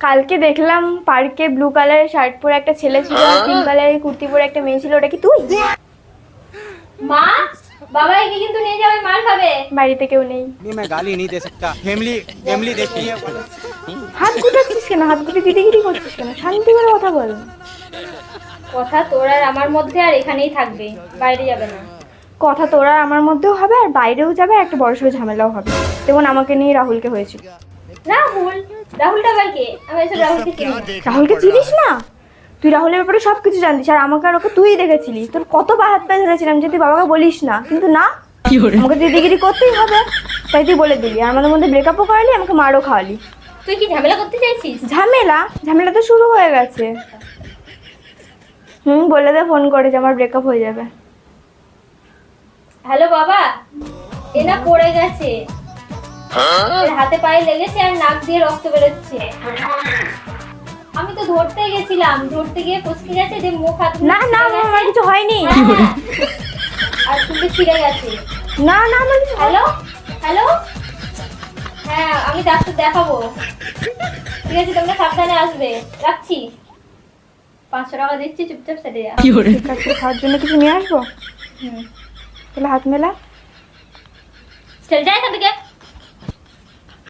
কালকে দেখলাম পার্কে ব্লু কালারের শার্ট পরে একটা ছেলে ছিল আর পিঙ্ক কালারের কুর্তি পরে একটা মেয়ে ছিল ওটা কি তুই মা বাবা একে কিন্তু নিয়ে যাবে মার খাবে বাড়িতে কেউ নেই नहीं मैं गाली नहीं दे सकता फैमिली फैमिली देखी है হাত গুটাচ্ছিস কেন হাত গুটে গিরি করছিস কেন শান্তি করে কথা বল কথা তোর আর আমার মধ্যে আর এখানেই থাকবে বাইরে যাবে না কথা তোরা আমার মধ্যেও হবে আর বাইরেও যাবে আর একটা বড় সড়ো ঝামেলাও হবে যেমন আমাকে নিয়ে রাহুলকে হয়েছিল রাহুল রাহুলটা আবার কে? আমি এসব রাহুলকে চিনি রাহুলকে চিনিস না? তুই রাহুলের ব্যাপারে সব কিছু জানতিস আর আমাকে আর ওকে তুই দেখেছিলি। তোর কত হাত পা ধরেছিলাম যে তুই বাবাকে বলিস না কিন্তু না আমাকে দিদিগিরি করতেই হবে তাই তুই বলে দিলি আর আমাদের মধ্যে ব্রেকআপও করালি আমাকে মারও খাওয়ালি। তুই কি ঝামেলা করতে চাইছিস? ঝামেলা? ঝামেলা তো শুরু হয়ে গেছে। হুম বলে দে ফোন করে যে আমার ব্রেকআপ হয়ে যাবে। হ্যালো বাবা এ না পড়ে গেছে। হাতে পায়ে লেগেছে আর নাক দিয়ে রক্ত বেরোচ্ছে। আমি তো ধরতে গেছিলাম ধরতে গিয়ে ফসকে গেছে যে মুখ হাত না না আমার কিছু হয়নি। হ্যাঁ, আর চুলে ছিঁড়ে গেছে। না না আমার কিছু হ্যালো? হ্যালো? হ্যাঁ আমি ডাক্তার দেখাবো। ঠিক আছে তোমরা সাবধানে আসবে। রাখছি। পাঁচশো টাকা দিচ্ছি চুপচাপ সেরে যা। ঠিক আছে খাওয়ার জন্য কিছু নিয়ে আসব? হুম। তাহলে হাত মেলা। চল যা এখান থেকে।